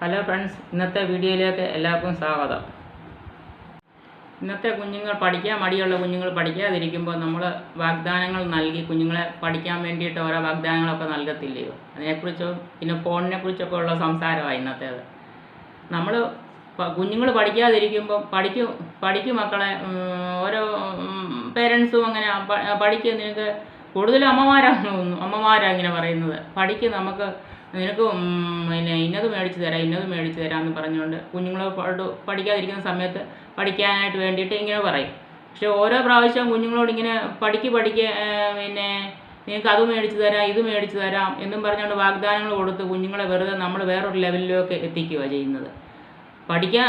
Hello friends ഇന്നത്തെ വീഡിയോയിലേക്ക് എല്ലാവർക്കും സ്വാഗതം. ഇന്നത്തെ കുഞ്ഞുങ്ങൾ പഠിക്കാൻ മടിയുള്ള കുഞ്ഞുങ്ങൾ പഠിക്കാതിരിക്കുമ്പോൾ നമ്മൾ വാഗ്ദാനങ്ങൾ നൽകി കുഞ്ഞുങ്ങളെ പഠിക്കാൻ വേണ്ടിയിട്ട് ഓരോ വാഗ്ദാനങ്ങളൊക്കെ നൽകത്തില്ലയോ? അതിനെക്കുറിച്ചും പിന്നെ ഫോണിനെ കുറിച്ചൊക്കെ ഉള്ള സംസാരമാണ് ഇന്നത്തേത്. നമ്മൾ കുഞ്ഞുങ്ങൾ പഠിക്കാതിരിക്കുമ്പോൾ പഠിക്കും പഠിക്കും മക്കളെ ഓരോ പേരൻസും അങ്ങനെ പഠിക്കുന്നതിനൊക്കെ കൂടുതലും അമ്മമാരാണ് അമ്മമാരാണ് ഇങ്ങനെ പറയുന്നത്. പഠിക്കും നമുക്ക് നിനക്ക് പിന്നെ ഇന്നത് മേടിച്ച് തരാം ഇന്നത് മേടിച്ച് തരാം എന്ന് പറഞ്ഞുകൊണ്ട് കുഞ്ഞുങ്ങൾ പഠിക്കാതിരിക്കുന്ന സമയത്ത് പഠിക്കാനായിട്ട് വേണ്ടിയിട്ട് ഇങ്ങനെ പറയും. പക്ഷെ ഓരോ പ്രാവശ്യം കുഞ്ഞുങ്ങളോട് ഇങ്ങനെ പഠിക്ക് പഠിക്ക് പിന്നെ നിങ്ങൾക്ക് അത് മേടിച്ച് തരാം ഇത് മേടിച്ച് തരാം എന്നും പറഞ്ഞുകൊണ്ട് വാഗ്ദാനങ്ങൾ കൊടുത്ത് കുഞ്ഞുങ്ങളെ വെറുതെ നമ്മൾ വേറൊരു ലെവലിലേക്ക് എത്തിക്കുകയാണ് ചെയ്യുന്നത്. പഠിക്കാൻ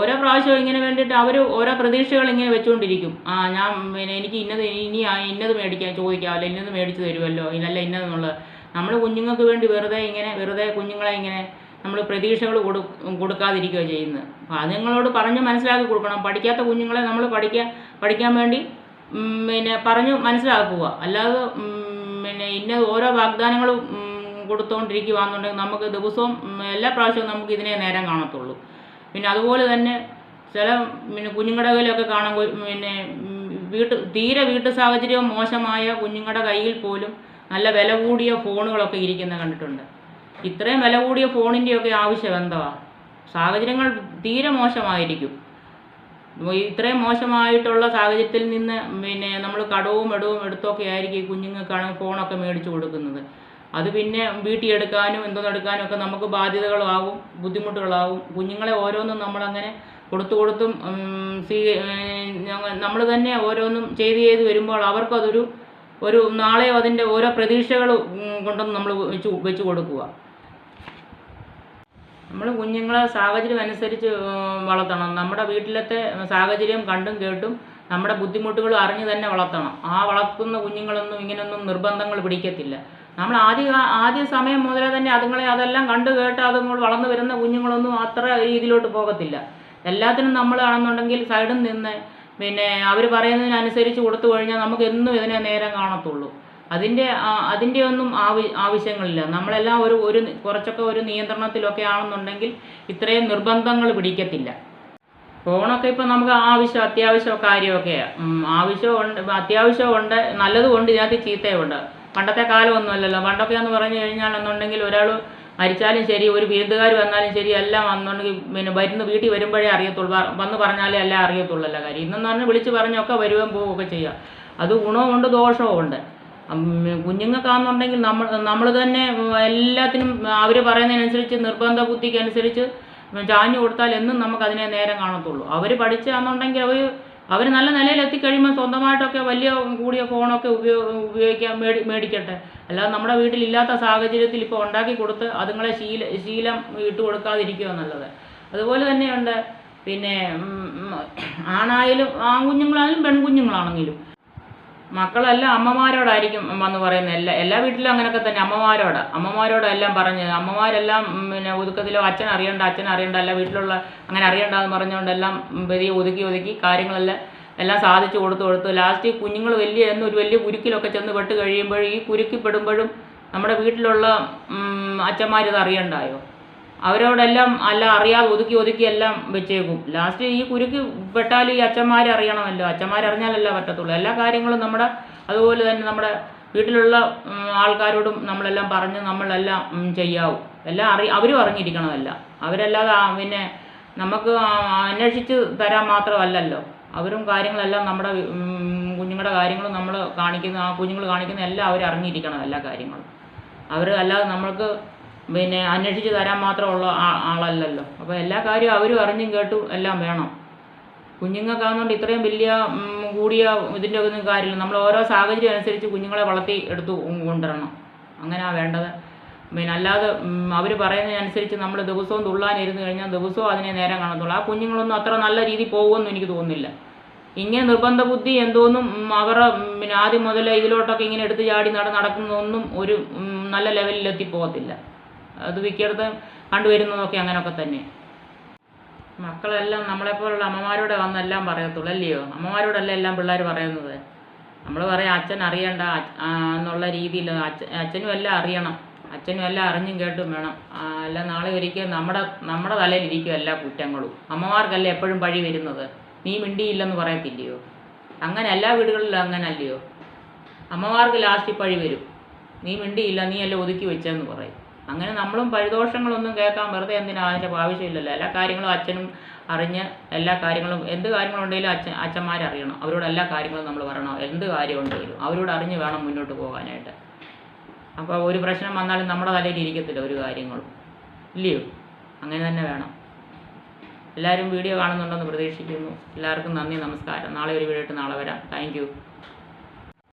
ഓരോ പ്രാവശ്യവും ഇങ്ങനെ വേണ്ടിയിട്ട് അവർ ഓരോ പ്രതീക്ഷകൾ ഇങ്ങനെ വെച്ചുകൊണ്ടിരിക്കും. ആ ഞാൻ പിന്നെ എനിക്ക് ഇന്നത് ഇനി ഇന്നത് മേടിക്കാൻ ചോദിക്കാമല്ലോ ഇന്നത് മേടിച്ച് തരുമല്ലോ ഇന്നല്ല ഇന്നതെന്നുള്ളത്. നമ്മൾ കുഞ്ഞുങ്ങൾക്ക് വേണ്ടി വെറുതെ ഇങ്ങനെ വെറുതെ കുഞ്ഞുങ്ങളെ ഇങ്ങനെ നമ്മൾ പ്രതീക്ഷകൾ കൊടു കൊടുക്കാതിരിക്കുകയോ ചെയ്യുന്നത്. അപ്പോൾ നിങ്ങളോട് പറഞ്ഞ് മനസ്സിലാക്കി കൊടുക്കണം. പഠിക്കാത്ത കുഞ്ഞുങ്ങളെ നമ്മൾ പഠിക്കാൻ പഠിക്കാൻ വേണ്ടി പിന്നെ പറഞ്ഞു മനസ്സിലാക്കുക. അല്ലാതെ പിന്നെ ഇന്ന ഓരോ വാഗ്ദാനങ്ങളും കൊടുത്തുകൊണ്ടിരിക്കുകയാണെന്നുണ്ടെങ്കിൽ നമുക്ക് ദിവസവും എല്ലാ പ്രാവശ്യവും നമുക്ക് ഇതിനെ നേരം കാണത്തുള്ളൂ. പിന്നെ അതുപോലെ തന്നെ ചില പിന്നെ കുഞ്ഞുങ്ങളുടെ കയ്യിലൊക്കെ കാണാൻ പിന്നെ വീട്ട് തീരെ വീട്ടു സാഹചര്യം മോശമായ കുഞ്ഞുങ്ങളുടെ കയ്യിൽ പോലും നല്ല വില കൂടിയ ഫോണുകളൊക്കെ ഇരിക്കുന്നത് കണ്ടിട്ടുണ്ട്. ഇത്രയും വില കൂടിയ ഫോണിന്റെയൊക്കെ ആവശ്യം എന്തുവാ? സാഹചര്യങ്ങൾ തീരെ മോശമായിരിക്കും. ഇത്രയും മോശമായിട്ടുള്ള സാഹചര്യത്തിൽ നിന്ന് പിന്നെ നമ്മൾ കടവും ഇടവും എടുത്തൊക്കെ ആയിരിക്കും ഈ കുഞ്ഞുങ്ങൾക്കാണ് ഫോണൊക്കെ മേടിച്ചു കൊടുക്കുന്നത്. അത് പിന്നെ വീട്ടിൽ എടുക്കാനും എന്തോന്ന് എടുക്കാനും ഒക്കെ നമുക്ക് ബാധ്യതകളാവും ബുദ്ധിമുട്ടുകളാവും കുഞ്ഞുങ്ങളെ ഓരോന്നും നമ്മളങ്ങനെ കൊടുത്തു കൊടുത്തും സ്വീ നമ്മൾ തന്നെ ഓരോന്നും ചെയ്ത് ചെയ്ത് വരുമ്പോൾ അവർക്കതൊരു ഒരു നാളെയോ അതിന്റെ ഓരോ പ്രതീക്ഷകൾ കൊണ്ടൊന്നും നമ്മൾ വെച്ച് വെച്ച് കൊടുക്കുക. നമ്മൾ കുഞ്ഞുങ്ങളെ സാഹചര്യം അനുസരിച്ച് വളർത്തണം. നമ്മുടെ വീട്ടിലത്തെ സാഹചര്യം കണ്ടും കേട്ടും നമ്മുടെ ബുദ്ധിമുട്ടുകൾ അറിഞ്ഞു തന്നെ വളർത്തണം. ആ വളർത്തുന്ന കുഞ്ഞുങ്ങളൊന്നും ഇങ്ങനെയൊന്നും നിർബന്ധങ്ങൾ പിടിക്കത്തില്ല. നമ്മൾ ആദ്യ ആദ്യ സമയം മുതലേ തന്നെ അതുങ്ങളെ അതെല്ലാം കണ്ടു കേട്ട് അതുങ്ങൾ വളർന്നു വരുന്ന കുഞ്ഞുങ്ങളൊന്നും അത്ര രീതിയിലോട്ട് പോകത്തില്ല. എല്ലാത്തിനും നമ്മളാണെന്നുണ്ടെങ്കിൽ സൈഡിൽ നിന്ന് പിന്നെ അവർ പറയുന്നതിനനുസരിച്ച് കൊടുത്തു കഴിഞ്ഞാൽ നമുക്ക് എന്നും ഇതിനെ നേരം കാണത്തുള്ളൂ. അതിന്റെ അതിന്റെ ഒന്നും ആവി ആവശ്യങ്ങളില്ല. നമ്മളെല്ലാം ഒരു ഒരു കുറച്ചൊക്കെ ഒരു നിയന്ത്രണത്തിലൊക്കെ ആണെന്നുണ്ടെങ്കിൽ ഇത്രയും നിർബന്ധങ്ങൾ പിടിക്കത്തില്ല. ഫോണൊക്കെ ഇപ്പം നമുക്ക് ആവശ്യം അത്യാവശ്യം കാര്യമൊക്കെയാണ് ആവശ്യമുണ്ട് അത്യാവശ്യമുണ്ട് നല്ലതുകൊണ്ട് ഇതിനകത്ത് ചീത്തയുണ്ട് പണ്ടത്തെ കാലമൊന്നുമല്ലല്ലോ. പണ്ടൊക്കെ എന്ന് പറഞ്ഞു കഴിഞ്ഞാൽ എന്നുണ്ടെങ്കിൽ ഒരാൾ മരിച്ചാലും ശരി ഒരു വിരുന്നുകാർ വന്നാലും ശരി എല്ലാം വന്നുണ്ടെങ്കിൽ പിന്നെ വരുന്ന വീട്ടിൽ വരുമ്പോഴേ അറിയത്തുള്ളൂ. വന്ന് പറഞ്ഞാലേ എല്ലാം അറിയത്തുള്ളൂ എല്ലാ കാര്യം. ഇന്നെന്ന് പറഞ്ഞാൽ വിളിച്ച് പറഞ്ഞൊക്കെ വരുകയും പോവുകയൊക്കെ ചെയ്യാം. അത് ഗുണമുണ്ട് ദോഷവും ഉണ്ട്. കുഞ്ഞുങ്ങൾക്കാണെന്നുണ്ടെങ്കിൽ നമ്മൾ നമ്മൾ തന്നെ എല്ലാത്തിനും അവർ പറയുന്നതിനനുസരിച്ച് നിർബന്ധ ബുദ്ധിക്ക് അനുസരിച്ച് ചാഞ്ഞു കൊടുത്താൽ എന്നും നമുക്ക് അതിനെ നേരം കാണത്തുള്ളൂ. അവർ പഠിച്ചാന്നുണ്ടെങ്കിൽ അവർ അവർ നല്ല നിലയിൽ എത്തിക്കഴിയുമ്പോൾ സ്വന്തമായിട്ടൊക്കെ വലിയ കൂടിയ ഫോണൊക്കെ ഉപയോഗ ഉപയോഗിക്കാൻ മേടി മേടിക്കട്ടെ. അല്ലാതെ നമ്മുടെ വീട്ടിലില്ലാത്ത സാഹചര്യത്തിൽ ഇപ്പോൾ ഉണ്ടാക്കി കൊടുത്ത് അതുങ്ങളെ ശീല ശീലം ഇട്ട് കൊടുക്കാതിരിക്കുക എന്നുള്ളത് അതുപോലെ തന്നെയുണ്ട്. പിന്നെ ആണായാലും ആൺകുഞ്ഞുങ്ങളായാലും പെൺകുഞ്ഞുങ്ങളാണെങ്കിലും മക്കളെല്ലാം അമ്മമാരോടായിരിക്കും വന്ന് പറയുന്നത്. എല്ലാ എല്ലാ വീട്ടിലും അങ്ങനെയൊക്കെ തന്നെ അമ്മമാരോട്. അമ്മമാരോടെല്ലാം പറഞ്ഞ് അമ്മമാരെല്ലാം പിന്നെ ഒതുക്കത്തിലോ അച്ഛൻ അറിയണ്ട അച്ഛൻ അറിയണ്ട അല്ല വീട്ടിലുള്ള അങ്ങനെ അറിയണ്ടെന്ന് പറഞ്ഞുകൊണ്ടെല്ലാം വലിയ ഒതുക്കി ഒതുക്കി കാര്യങ്ങളെല്ലാം എല്ലാം സാധിച്ചു കൊടുത്തു കൊടുത്തു. ലാസ്റ്റ് കുഞ്ഞുങ്ങൾ വലിയ എന്ന് ഒരു വലിയ കുരുക്കിലൊക്കെ ചെന്ന് പെട്ട് കഴിയുമ്പോഴും ഈ കുരുക്കിപ്പെടുമ്പോഴും നമ്മുടെ വീട്ടിലുള്ള അച്ഛന്മാരിത് അറിയണ്ടായോ? അവരോടെല്ലാം അല്ല അറിയാതെ ഒതുക്കി ഒതുക്കി എല്ലാം വെച്ചേക്കും. ലാസ്റ്റ് ഈ കുരുക്ക് പെട്ടാൽ ഈ അച്ഛന്മാരറിയണമല്ലോ അറിയണമല്ലോ. അച്ഛന്മാരെ അറിഞ്ഞാലല്ല പറ്റത്തുള്ളൂ. എല്ലാ കാര്യങ്ങളും നമ്മുടെ അതുപോലെ തന്നെ നമ്മുടെ വീട്ടിലുള്ള ആൾക്കാരോടും നമ്മളെല്ലാം പറഞ്ഞ് നമ്മളെല്ലാം ചെയ്യാവും. എല്ലാം അറി അവരും അറിഞ്ഞിരിക്കണമല്ല. അവരല്ലാതെ പിന്നെ നമുക്ക് അന്വേഷിച്ച് തരാൻ മാത്രമല്ലല്ലോ. അവരും കാര്യങ്ങളെല്ലാം നമ്മുടെ കുഞ്ഞുങ്ങളുടെ കാര്യങ്ങളും നമ്മൾ കാണിക്കുന്ന ആ കുഞ്ഞുങ്ങൾ കാണിക്കുന്ന എല്ലാം അവർ അറിഞ്ഞിരിക്കണം എല്ലാ കാര്യങ്ങളും. അവർ അല്ലാതെ നമ്മൾക്ക് പിന്നെ അന്വേഷിച്ച് തരാൻ മാത്രമുള്ള ആളല്ലല്ലോ. അപ്പോൾ എല്ലാ കാര്യവും അവരും അറിഞ്ഞും കേട്ടും എല്ലാം വേണം. കുഞ്ഞുങ്ങൾക്കാകുന്നതുകൊണ്ട് ഇത്രയും വലിയ കൂടിയ ഇതിന്റെ ഒന്നും കാര്യമില്ല. നമ്മൾ ഓരോ സാഹചര്യം അനുസരിച്ച് കുഞ്ഞുങ്ങളെ വളർത്തി എടുത്തു കൊണ്ടുവരണം. അങ്ങനെയാണ് വേണ്ടത്. പിന്നെ അല്ലാതെ അവർ പറയുന്നതിനനുസരിച്ച് നമ്മൾ ദിവസവും തുള്ളാനിരുന്ന് കഴിഞ്ഞാൽ ദിവസവും അതിനെ നേരം കാണത്തുള്ളൂ. ആ കുഞ്ഞുങ്ങളൊന്നും അത്ര നല്ല രീതിയിൽ പോകുമെന്ന് എനിക്ക് തോന്നുന്നില്ല. ഇങ്ങനെ നിർബന്ധ ബുദ്ധി എന്തോന്നും അവരുടെ പിന്നെ ആദ്യം മുതലേ ഇതിലോട്ടൊക്കെ ഇങ്ങനെ എടുത്ത് ചാടി നട നടക്കുന്നതൊന്നും ഒരു നല്ല ലെവലിൽ എത്തിപ്പോകത്തില്ല അത് മിക്കയിടത്ത് കണ്ടുവരുന്നതൊക്കെ അങ്ങനെയൊക്കെ തന്നെ. മക്കളെല്ലാം നമ്മളെപ്പോലുള്ള അമ്മമാരോട് വന്നെല്ലാം പറയത്തുള്ളൂ അല്ലയോ? അമ്മമാരോടല്ല എല്ലാം പിള്ളേർ പറയുന്നത്? നമ്മൾ പറയാം അച്ഛൻ അറിയണ്ട അച്ഛ- എന്നുള്ള രീതിയിൽ അച്ഛൻ അച്ഛനും എല്ലാം അറിയണം. അച്ഛനും എല്ലാം അറിഞ്ഞും കേട്ടും വേണം. അല്ല നാളെ ഒരിക്കൽ നമ്മുടെ നമ്മുടെ തലയിൽ ഇരിക്കും എല്ലാ കുറ്റങ്ങളും. അമ്മമാർക്കല്ലേ എപ്പോഴും പഴി വരുന്നത്? നീ മിണ്ടിയില്ലെന്ന് പറയത്തില്ലയോ? അങ്ങനെ എല്ലാ വീടുകളിലും അങ്ങനെ അല്ലയോ അമ്മമാർക്ക് ലാസ്റ്റ് പഴി വരും. നീ മിണ്ടിയില്ല നീ എല്ലാം ഒതുക്കി വെച്ചെന്ന് പറയും. അങ്ങനെ നമ്മളും പരിദോഷങ്ങളൊന്നും കേൾക്കാൻ വെറുതെ എന്തിനാ? അതിന്റെ ആവശ്യമില്ലല്ലോ. എല്ലാ കാര്യങ്ങളും അച്ഛനും അറിഞ്ഞ് എല്ലാ കാര്യങ്ങളും എന്ത് കാര്യങ്ങളുണ്ടെങ്കിലും അച്ഛൻ അച്ഛന്മാരറിയണം. അവരോട് എല്ലാ കാര്യങ്ങളും നമ്മൾ പറയണം. എന്ത് കാര്യം ഉണ്ടെങ്കിലും അവരോട് അറിഞ്ഞ് വേണം മുന്നോട്ട് പോകാനായിട്ട്. അപ്പോൾ ഒരു പ്രശ്നം വന്നാലും നമ്മുടെ തലയിൽ ഇരിക്കത്തില്ല ഒരു കാര്യങ്ങളും. ഇല്ലയോ? അങ്ങനെ തന്നെ വേണം. എല്ലാവരും വീഡിയോ കാണുന്നുണ്ടെന്ന് പ്രതീക്ഷിക്കുന്നു. എല്ലാവർക്കും നന്ദി നമസ്കാരം. നാളെ ഒരു വീഡിയോ ഇട്ട് നാളെ വരാം. താങ്ക്